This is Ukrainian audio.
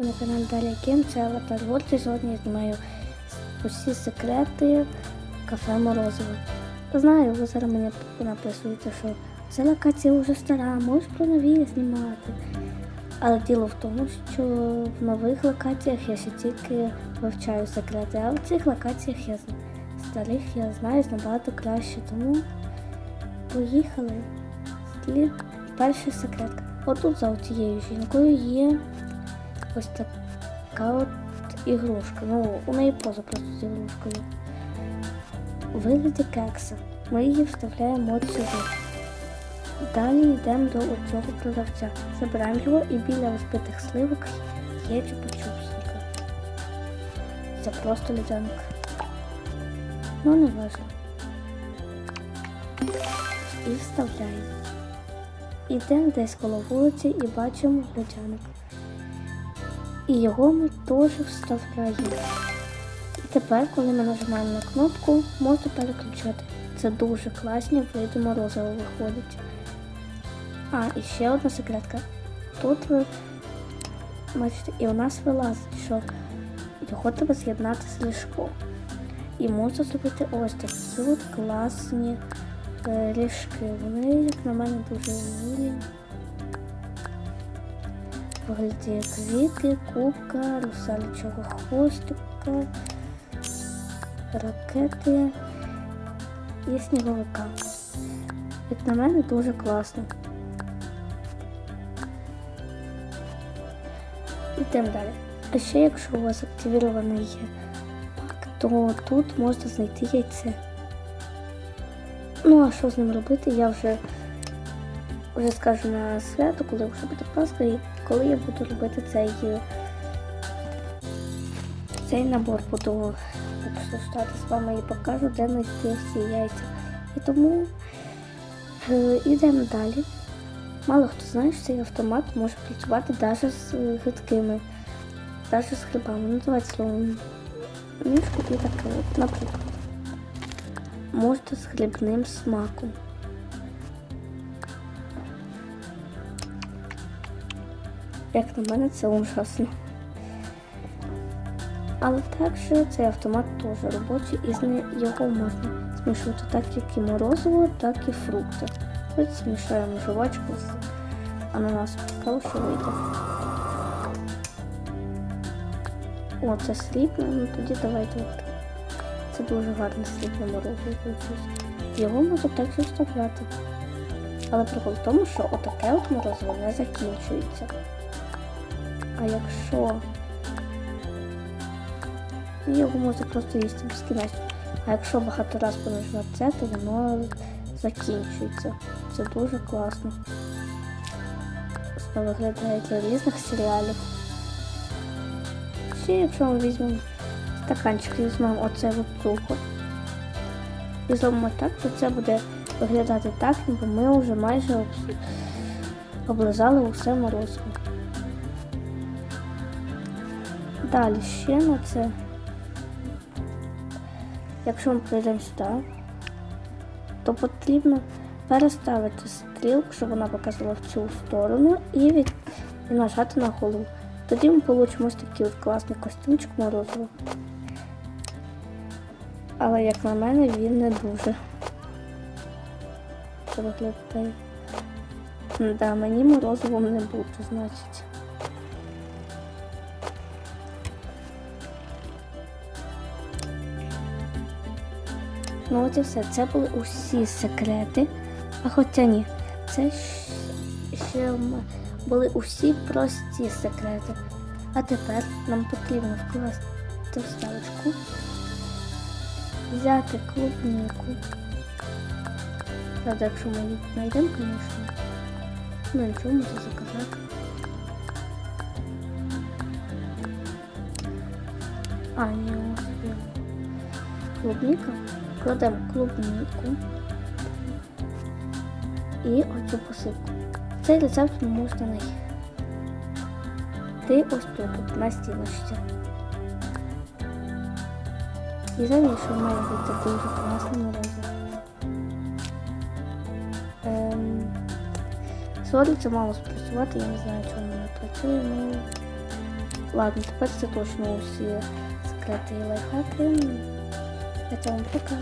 На каналі Далі Кім, це World, і сьогодні я знімаю усі секрети кафе Морозиво. Знаю, ви зараз мені написуєте, що ця локація вже стара, можеш про нові знімати. Але діло в тому, що в нових локаціях я ще тільки вивчаю секрети, а в цих локаціях я старих я знаю набагато краще, тому поїхали. Слід перша секретка. Отут за цією жінкою є ось така от ігрушка. Ну, у неї поза просто з ігрушкою. У вигляді кекса. Ми її вставляємо от сюди. Далі йдемо до цього продавця. Забираємо його і біля розбитих сливок є чупа-чупсика. Це просто лідянка. Ну, не важливо. І вставляємо. Ідемо десь коло вулиці і бачимо льодяник. І його ми теж вставляємо. І тепер, коли ми нажимаємо на кнопку, можна переключати. Це дуже класні види морозива виходить. А, і ще одна секретка. Тут ви бачите, і у нас вилазить, що його треба з'єднати з ліжком. І можна зробити ось такі от класні е, ліжки. Вони, як на мене, дуже милі. Вигляді квіти, кубка, русалічого хвостика, ракети і сніговика. Як на мене, дуже класно. Йдемо далі. А ще якщо у вас активірований є пак, то тут можна знайти яйце. Ну, а що з ним робити, я вже, вже скажу на свято, коли вже буде Пасха, і коли я буду робити цей, е, цей набор, буду обсуждати з вами і покажу, де знайти всі яйця. І тому е, йдемо далі. Мало хто знає, що цей автомат може працювати навіть з е, гидкими, навіть з грибами. Ну, давайте словом мішку і таке, наприклад. Можна з грибним смаком. Як на мене, це ужасно. Але також цей автомат теж робочий і з його можна змішувати так, як і морозиво, так і фрукти. Ось змішаємо жувачку з ананасом. Цікаво, що вийде. О, це срібне, ну тоді давайте. Це дуже гарне срібне морозиво. Його можна також вставляти. Але прикол в тому, що отаке от морозиво не закінчується. А якщо його можна просто їсти безкінечно. А якщо багато разів понажимати це, то воно закінчується. Це дуже класно. Це виглядає для різних серіалів. Ще якщо ми візьмемо стаканчик візьмемо оце от цукор і зробимо так, то це буде виглядати так, ніби ми вже майже облизали усе морозиво. Далі ще на це. Якщо ми прийдемо сюди, то потрібно переставити стрілку, щоб вона показувала в цю сторону, і, від... і нажати на голову. Тоді ми отримаємо ось такий от класний костюмчик морозиво. Але, як на мене, він не дуже. Виглядає. Да, мені морозивом не буде, значить. Ну от і все. Це були усі секрети. А хоча ні, це ще були усі прості секрети. А тепер нам потрібно вкласти вставочку, взяти клубнику. Правда, якщо ми її знайдемо, звісно. Ну нічого можна заказати. А, ні, ось клубника. Кладемо клубнику і оцю посипку. Цей рецепт можете знайти ось тут, на стіночці. І замішуємо має бути дуже класне морозиво. Ем, Сорі, це мало спрацювати, я не знаю, чому не працює, ну Ладно, тепер це точно усі секрети лайфхаки. 근데 좀 포카